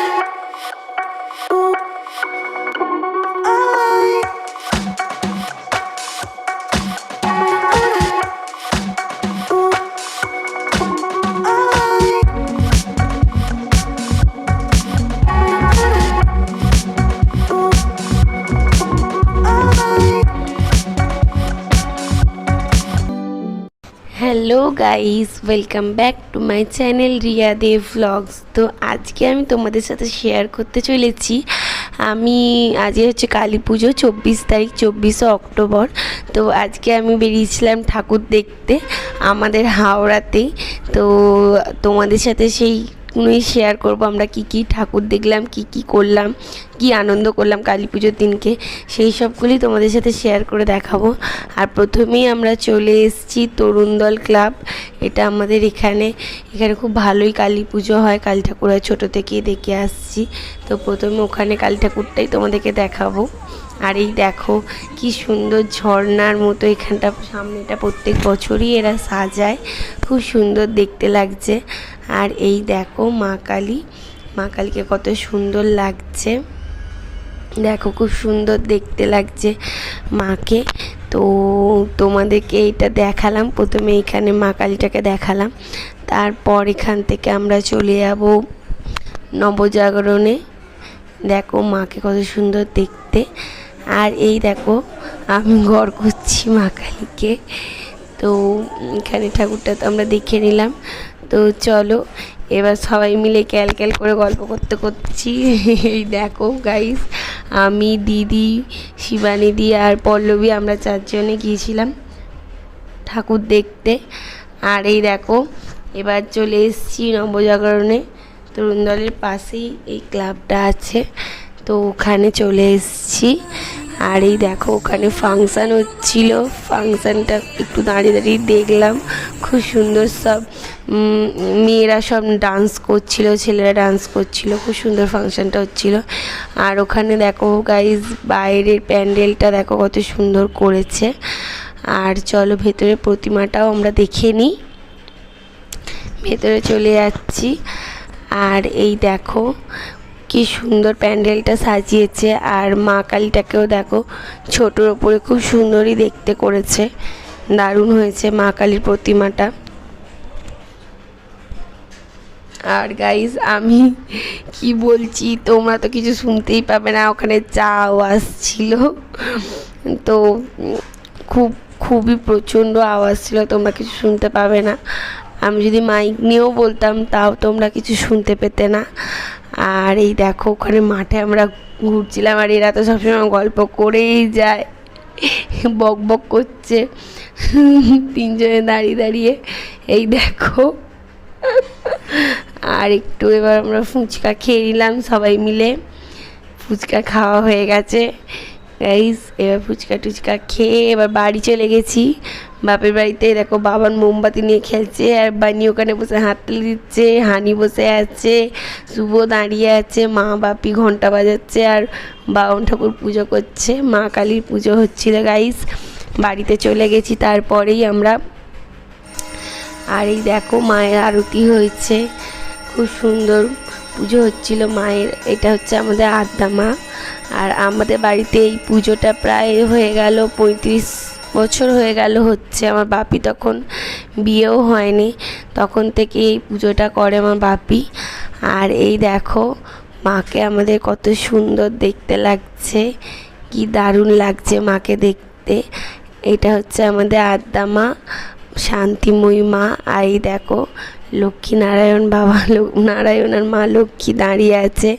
Thank you. Hello guys welcome back to my channel Riya Dey vlogs তো আজকে আমি তোমাদের সাথে শেয়ার করতে চলেছি। আমি আজকে হচ্ছে কালী পুজো, চব্বিশ তারিখ, চব্বিশে অক্টোবর। তো আজকে আমি বেরিয়েছিলাম ঠাকুর দেখতে আমাদের হাওড়াতেই। তো তোমাদের সাথে সেই কোনোই শেয়ার করব। আমরা কি কি ঠাকুর দেখলাম, কি কি করলাম, কি আনন্দ করলাম কালী পুজোর দিনকে, সেই সবগুলি তোমাদের সাথে শেয়ার করে দেখাবো। আর প্রথমেই আমরা চলে এসেছি তরুণদল ক্লাব এটা আমাদের এখানে এখানে খুব ভালোই কালী পুজো হয়। কালী ঠাকুর হয় ছোটো থেকেই দেখে আসছি। তো প্রথমে ওখানে কালী ঠাকুরটাই তোমাদেরকে দেখাবো। আর এই দেখো, কি সুন্দর ঝর্ণার মতো এখানটা, সামনেটা প্রত্যেক বছরই এরা সাজায়। খুব সুন্দর দেখতে লাগছে। আর এই দেখো মা কালী। মা কালীকে কত সুন্দর লাগছে। দেখো খুব সুন্দর দেখতে লাগছে মাকে। তো তোমাদেরকে এইটা দেখালাম। প্রথমে এইখানে মা কালীটাকে দেখালাম। তারপর এখান থেকে আমরা চলে যাব নবজাগরণে। দেখো মাকে কত সুন্দর দেখতে। আর এই দেখো, আমি ঘর করছি মা কালীকে। তো এখানে ঠাকুরটা তো আমরা দেখে নিলাম। তো চলো, এবার সবাই মিলে ক্যাল ক্যাল করে গল্প করতে করছি। এই দেখো গাইস আমি, দিদি, শিবানিদি আর পল্লবী আমরা চারজনে গিয়েছিলাম ঠাকুর দেখতে। আর এই দেখো, এবার চলে এসেছি নবজাগরণে। তরুণ দলের পাশেই এই ক্লাবটা আছে, তো ওখানে চলে এসেছি। আর এই দেখো, ওখানে ফাংশান হচ্ছিল। ফাংশানটা একটু দাঁড়িয়ে দাঁড়িয়ে দেখলাম। খুব সুন্দর সব মেয়েরা সব ডান্স করছিল, ছেলেরা ডান্স করছিল, খুব সুন্দর ফাংশানটা হচ্ছিল। আর ওখানে দেখো গাইজ বাইরের প্যান্ডেলটা দেখো কত সুন্দর করেছে। আর চলো ভেতরে প্রতিমাটাও আমরা দেখে নিই। ভেতরে চলে যাচ্ছি। আর এই দেখো কি সুন্দর প্যান্ডেলটা সাজিয়েছে। আর মা কালীটাকেও দেখো ছোটোর ওপরে খুব সুন্দরই দেখতে করেছে। দারুণ হয়েছে মা কালীর প্রতিমাটা। আর গাইজ আমি কি বলছি? তোমরা তো কিছু শুনতেই পাবে না, ওখানে চা আওয়াজ ছিল তো খুব, খুবই প্রচণ্ড আওয়াজ ছিল, তোমরা কিছু শুনতে পাবে না। আমি যদি মাইক নিয়েও বলতাম, তাও তোমরা কিছু শুনতে পেতে না। আর এই দেখো, ওখানে মাঠে আমরা ঘুরছিলাম, আর এরা তো সবসময় গল্প করেই যায়। বক বক করছে। তিনজনে দাঁড়িয়ে দাঁড়িয়ে, এই দেখো। আর একটু এবার আমরা ফুচকা খেয়ে নিলাম সবাই মিলে। ফুচকা খাওয়া হয়ে গেছে। গাইস এবার ফুচকা টুচকা খেয়ে এবার বাড়ি চলে গেছি। বাপের বাড়িতে দেখো বাবার মোমবাতি নিয়ে খেলছে আর বানি ওখানে বসে হাততালি দিচ্ছে, হানি বসে আছে, শুভ দাঁড়িয়ে আছে, মা বাপি ঘণ্টা বাজাচ্ছে আর বাবন ঠাকুর পুজো করছে, মা কালীর পুজো হচ্ছিল গাইস বাড়িতে চলে গেছি, তারপরেই আমরা আর এই দেখো মায়ের আরতি হয়েছে। খুব সুন্দর পুজো হচ্ছিল মায়ের। এটা হচ্ছে আমাদের আদ্যা মা। আর আমাদের বাড়িতে এই পুজোটা প্রায় হয়ে গেল, পঁয়ত্রিশ বছর হয়ে গেল হচ্ছে। আমার বাপি তখন বিয়েও হয়নি। তখন থেকে এই পুজোটা করে আমার বাপি। আর এই দেখো, মাকে আমাদের কত সুন্দর দেখতে লাগছে। কি দারুণ লাগছে মাকে দেখতে। এটা হচ্ছে আমাদের আদ্যা মা। শান্তিময়ী মা আর দেখো লক্ষ্মীনারায়ণ বাবা লো- নারায়ণ আর মা লক্ষ্মী দাঁড়িয়ে আছে।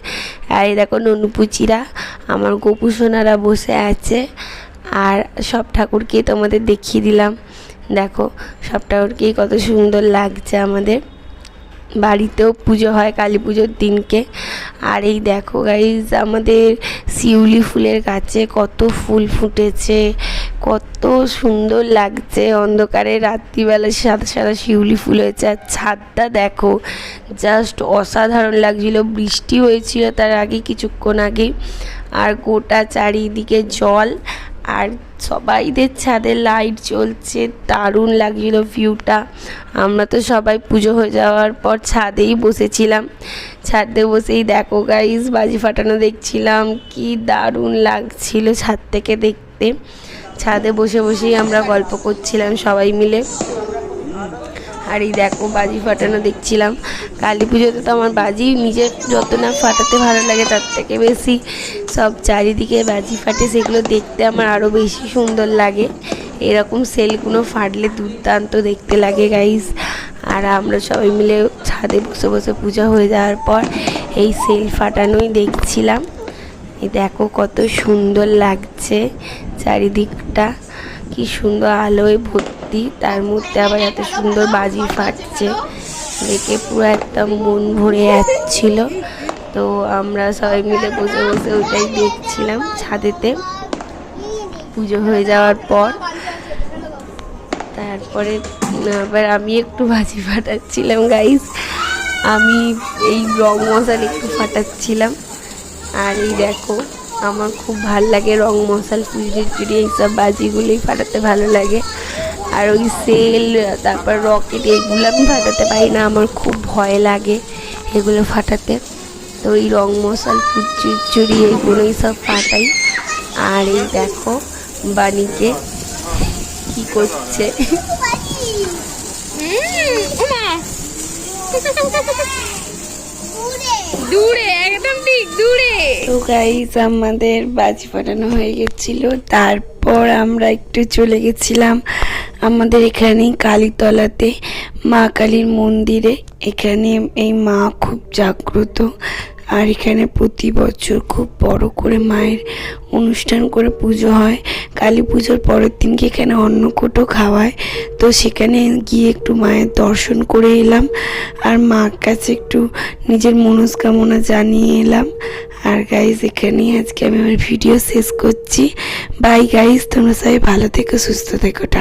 আর দেখো ননুপুচিরা আমার গোপু সোনারা বসে আছে। আর সব ঠাকুরকে তোমাদের দেখিয়ে দিলাম। দেখো, সব ঠাকুরকেই কত সুন্দর লাগছে আমাদের। বাড়িতেও পুজো হয় কালী পুজোর দিনকে। আর এই দেখো গাইজ আমাদের শিউলি ফুলের গাছে কত ফুল ফুটেছে। কত সুন্দর লাগছে। অন্ধকারে রাত্রিবেলা সাদা সাদা শিউলি ফুল হয়েছে আর ছাদটা দেখো জাস্ট অসাধারণ লাগছিল। বৃষ্টি হয়েছিল তার আগে, কিছুক্ষণ আগে। আর গোটা চারিদিকে জল আর সবাইদের ছাদে লাইট জ্বলছে, দারুণ লাগছিল ভিউটা আমরা তো সবাই পুজো হয়ে যাওয়ার পর ছাদেই বসেছিলাম। ছাদে বসেই দেখো গাইস বাজি ফাটানো দেখছিলাম। কি দারুণ লাগছিল ছাদ থেকে দেখতে। ছাদে বসে বসেই আমরা গল্প করছিলাম সবাই মিলে। আর এই দেখো বাজি ফাটানো দেখছিলাম। কালী পুজোতে তো আমার বাজি নিজের যত না ফাটাতে ভালো লাগে তার থেকে বেশি সব চারিদিকে বাজি ফাটে, সেগুলো দেখতে আমার আরও বেশি সুন্দর লাগে। এরকম সেলগুলো ফাটলে দুর্দান্ত দেখতে লাগে গাইস আর আমরা সবাই মিলে ছাদে বসে বসে পূজা হয়ে যাওয়ার পর এই সেল ফাটানোই দেখছিলাম। এই দেখো কত সুন্দর লাগছে চারিদিকটা। কি সুন্দর আলোয় ভর্তি, তার মধ্যে আবার এত সুন্দর বাজি ফাটছে। দেখে পুরো একদম মন ভরে যাচ্ছিল। তো আমরা সবাই মিলে বসে বসে ওটাই দেখছিলাম ছাদেতে। পুজো হয়ে যাওয়ার পর। তারপরে, আবার আমি একটু বাজি ফাটাচ্ছিলাম গাইস আমি এই রং মশাল একটু ফাটাচ্ছিলাম। আর এই দেখো, আমার খুব ভালো লাগে রং মশাল ফুলঝুর চুরি এইসব বাজিগুলোই ফাটাতে ভালো লাগে। আর ওই সেল, তারপর রকেট, এগুলো আমি ফাটাতে পারি না, আমার খুব ভয় লাগে এগুলো ফাটাতে। তো ওই রং মশাল ফুলচুর চুরি এগুলোই সব ফাটাই। আর এই দেখো, বাণীকে কি করছে? দূরে। একদম ঠিক দূরে। তো গাইজ আমাদের বাজি ফাটানো হয়ে গেছিল। তারপর আমরা একটু চলে গেছিলাম আমাদের এখানে কালীতলাতে মা কালীর মন্দিরে। এখানে এই মা খুব জাগ্রত। আর এখানে প্রতি বছর খুব বড় করে মায়ের অনুষ্ঠান করে পুজো হয়। কালী পুজোর পরের দিনকে এখানে অন্নকূটও খাওয়ায়। তো সেখানে গিয়ে একটু মায়ের দর্শন করে এলাম আর মার কাছে একটু নিজের মনস্কামনা জানিয়ে এলাম। আর গাইজ এখানেই আজকে আমি আমার ভিডিও শেষ করছি। বাই গাইজ তোমরা সবাই ভালো থেকো, সুস্থ থেকো, টাটা।